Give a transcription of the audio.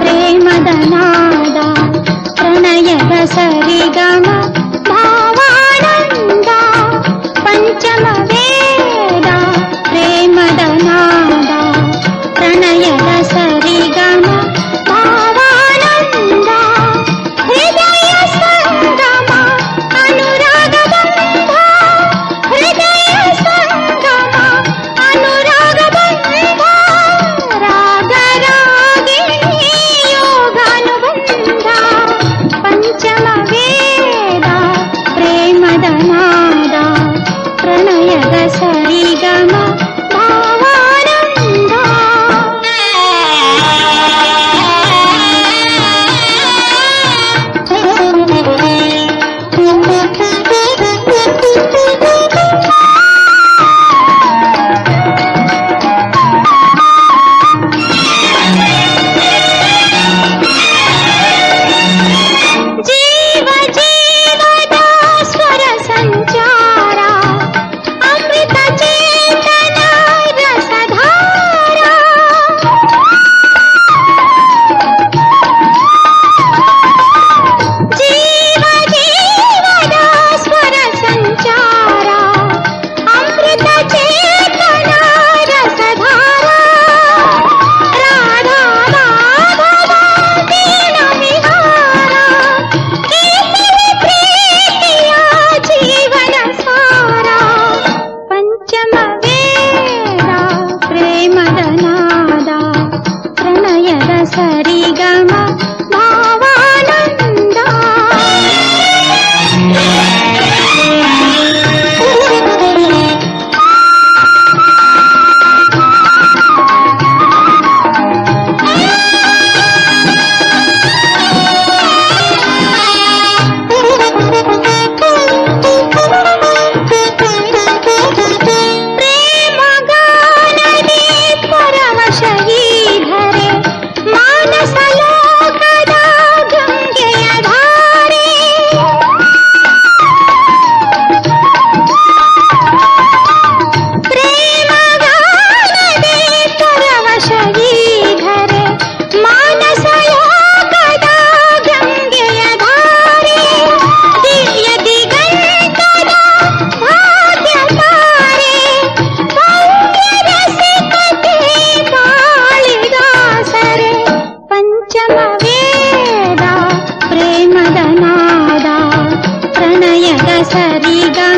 ప్రేమదనాద ప్రణయద సరిగ ప్రేమదనాద ప్రణయద సరిగమ Hello! amiga.